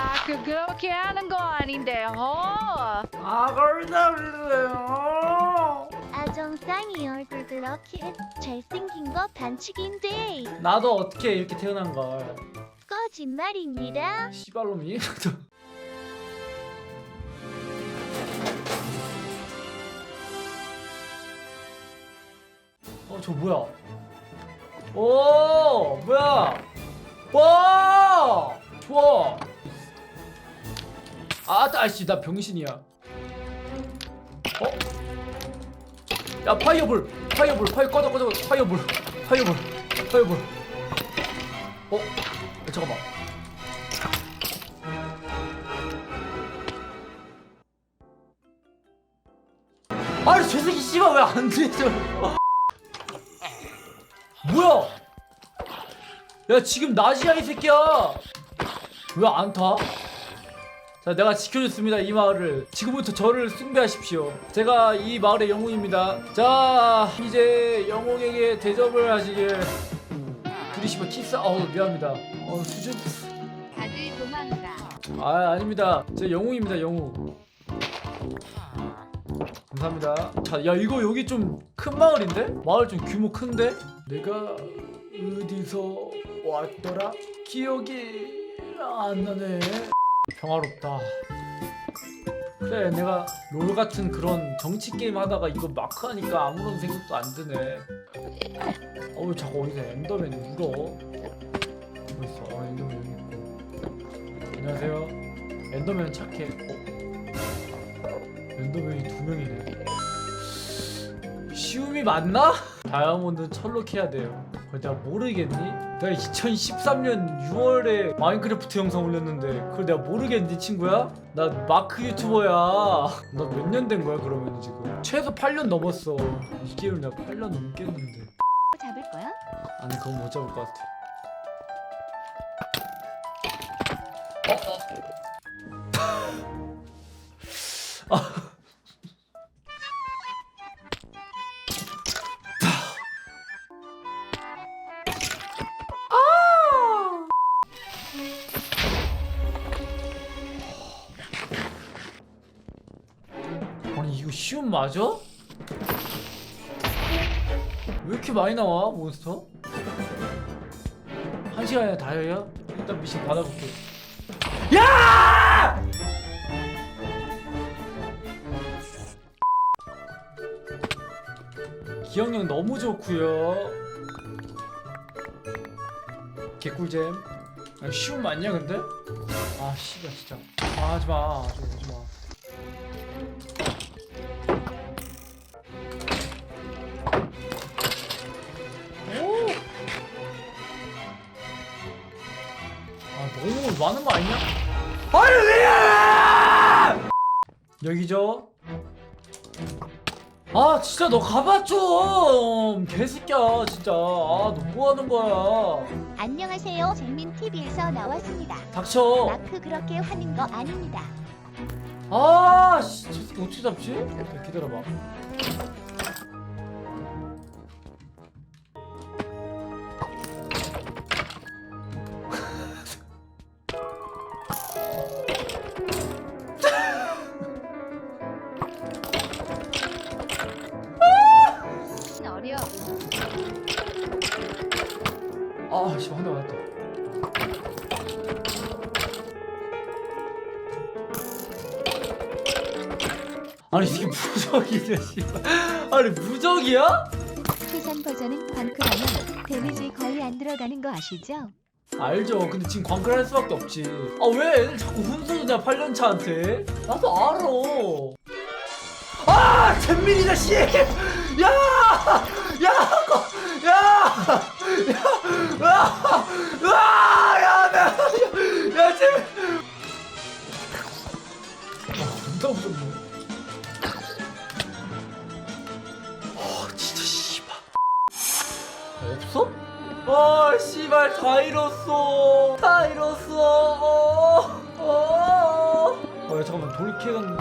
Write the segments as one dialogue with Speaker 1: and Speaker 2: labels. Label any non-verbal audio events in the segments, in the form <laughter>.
Speaker 1: 마크 그렇게 하는 거 아닌데 어?
Speaker 2: 아 걸다 그러세요
Speaker 3: 아정쌍이 얼굴 그렇게 잘생긴 거 반칙인데.
Speaker 2: 나도 어떻게 이렇게 태어난 걸?
Speaker 3: 거짓말입니다.
Speaker 2: 씨발놈이 어 저 뭐야? 오 뭐야? 와! 좋아 아 아씨 나 병신이야 어? 야 파이어볼 파이어볼 파이어 꺼져 꺼져 파이어볼 파이어볼 파이어볼 어? 야, 잠깐만 아니 저 새끼 씨발 왜안 되죠? 뭐야? 야 지금 낮이야 이 새끼야. 왜 안 타? 자 내가 지켜줬습니다 이 마을을. 지금부터 저를 숭배하십시오. 제가 이 마을의 영웅입니다. 자 이제 영웅에게 대접을 하시길. 둘이 씨발 키스. 어우 미안합니다. 어 수준.
Speaker 1: 다들 도망가.
Speaker 2: 아 아닙니다. 제 영웅입니다 영웅. 감사합니다. 자 야 이거 여기 좀 큰 마을인데? 마을 좀 규모 큰데? 내가 어디서 왔더라? 기억이 안 나네 평화롭다 그래 내가 롤 같은 그런 정치 게임 하다가 이거 마크 하니까 아무런 생각도 안 드네 어우 자꾸 어디서 엔더맨이 울어 어디 있어 아 엔더맨 여기 있고 안녕하세요. 엔더맨 착해. 어? 엔더맨이 두 명이네. 시움이 맞나? 다이아몬드는 철로 캐야 돼요. 그걸 내가 모르겠니? 내가 2013년 6월에 마인크래프트 영상 올렸는데 그걸 내가 모르겠니 친구야? 나 마크 유튜버야. 나 몇 년 된 거야 그러면 지금? 최소 8년 넘었어. 이 게임을 내가 8년 넘겠는데.
Speaker 3: 잡을 거야?
Speaker 2: 아니 그건 못 잡을 것 같아. 어? 아 이거 쉬운 맞아? 왜 이렇게 많이 나와 몬스터? 한 시간에 다여야? 일단 미션 받아볼게. 야! 기억력 너무 좋고요. 개꿀잼. 아, 쉬운 맞냐 근데? 아 씨발 진짜. 아 하지 마. 하지 마. 너무 많은 거 아니냐? 아니 왜! 여기죠? 아 진짜 너 가봐 좀 개새끼야 진짜 아너 뭐 하는 거야
Speaker 3: 안녕하세요. 잼민 TV에서 나왔습니다.
Speaker 2: 닥쳐
Speaker 3: 마크 그렇게 하는 거 아닙니다.
Speaker 2: 아씨 저 새끼 어떻게 잡지? 야, 기다려봐
Speaker 1: 어려.
Speaker 2: 아씨 한대 맞았다 아니 이게 무적이냐 씨발 아니 무적이야?
Speaker 3: 최선 버전은 광클하면 데미지 거의 안 들어가는 거 아시죠?
Speaker 2: 알죠. 근데 지금 광클 할 수밖에 없지. 아 왜 애들 자꾸 훈수냐 8년차한테? 나도 알아. 아 잼민이다 씨. 야, 야, 거, 야, 야, 야, 야, 야, 야, 야, 잼. 아, 존나 무섭네. 아 진짜 씨발. 없어? 아 씨발 다 잃었어 다 잃었어 어, 어. 어, 야, 잠깐만 돌캐는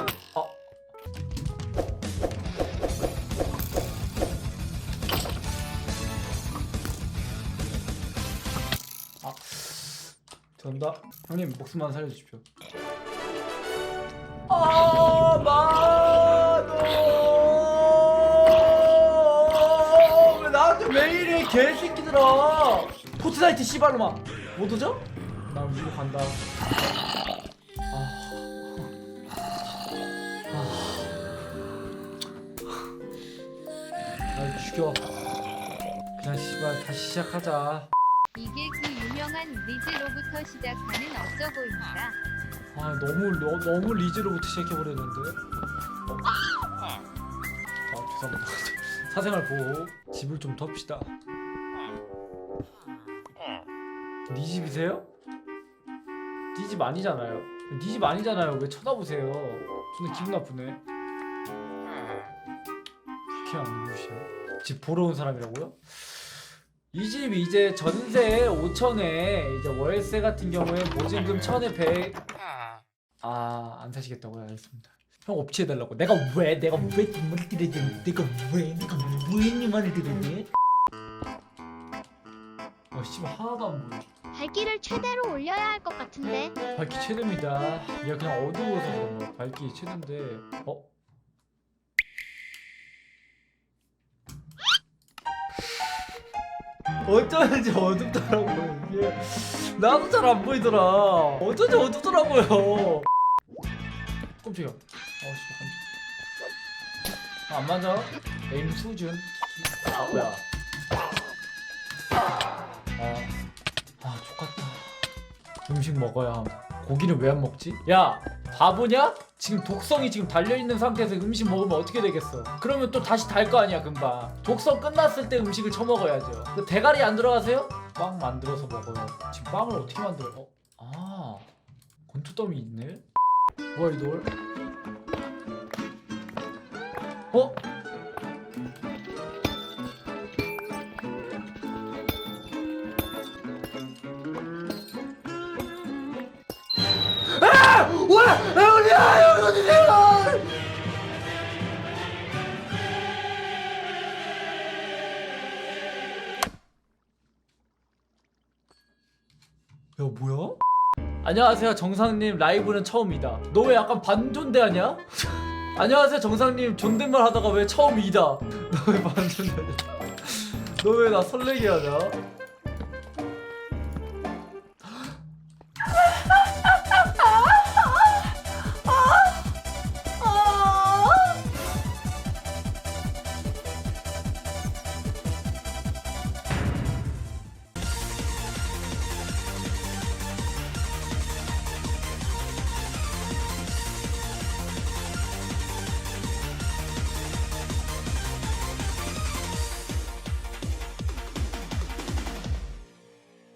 Speaker 2: 간다. 형님 목숨만 살려주십시오. 아 마노 왜 나한테 왜 이래 개새끼들아! 포트나이트 씨발로마 못 오죠? 나 위로 간다. 아. 아. 아 죽여. 그냥 씨발 다시 시작하자.
Speaker 4: 이게 그 유명한 리즈로부터 시작하는 어쩌고입니다.
Speaker 2: 아 너무 너, 너무 리즈로부터 시작해버렸는데 어? 아 죄송합니다 <laughs> 사생활 보호 집을 좀 덮시다 네 집이세요? 네 집 아니잖아요 네 집 아니잖아요 왜 쳐다보세요 저는 기분 나쁘네 그렇게 안 누구시요? 집 보러 온 사람이라고요? 이 집 이제 전세 5천에 이제 월세 같은 경우에 보증금 1천에 100 아, 안 사시겠다고요? 알겠습니다. 형 업체 해달라고. 내가 왜? 내가 왜 뒷말을 들어야 되는 내가 왜? 내가 왜 네 말을 들어야 돼? 어, 씨발 하나도 안 보여.
Speaker 5: 발길을 최대로 올려야 할 것 같은데
Speaker 2: 밝기 최대입니다. 얘가 그냥 어두워서 그런 거야. 밝기 최대인데. 어? 어쩐지 어둡더라고요. 이게 나도 잘 안 보이더라. 어쩐지 어둡더라고요. 깜짝이야. 어, 씨, 깜짝. 아, 안 맞아. 에임 수준. 아, 뭐야. 아, 아, 좋겠다. 음식 먹어야 함. 고기는 왜 안 먹지? 야 바보냐? 지금 독성이 지금 달려있는 상태에서 음식 먹으면 어떻게 되겠어 그러면 또 다시 달 거 아니야 금방 독성 끝났을 때 음식을 처먹어야죠 그 대가리 안 들어가세요? 빵 만들어서 먹어요 지금 빵을 어떻게 만들어? 어? 아 건투덤이 있네 뭐야 이 돌? 어? 와! 어디야! 여기 어디세요? 야 뭐야? 안녕하세요 정상님 라이브는 처음이다 너 왜 약간 반존대하냐? 안녕하세요 정상님 존댓말 하다가 왜 처음이다 너 왜 반존대하냐 너 왜 나 설레게 하냐?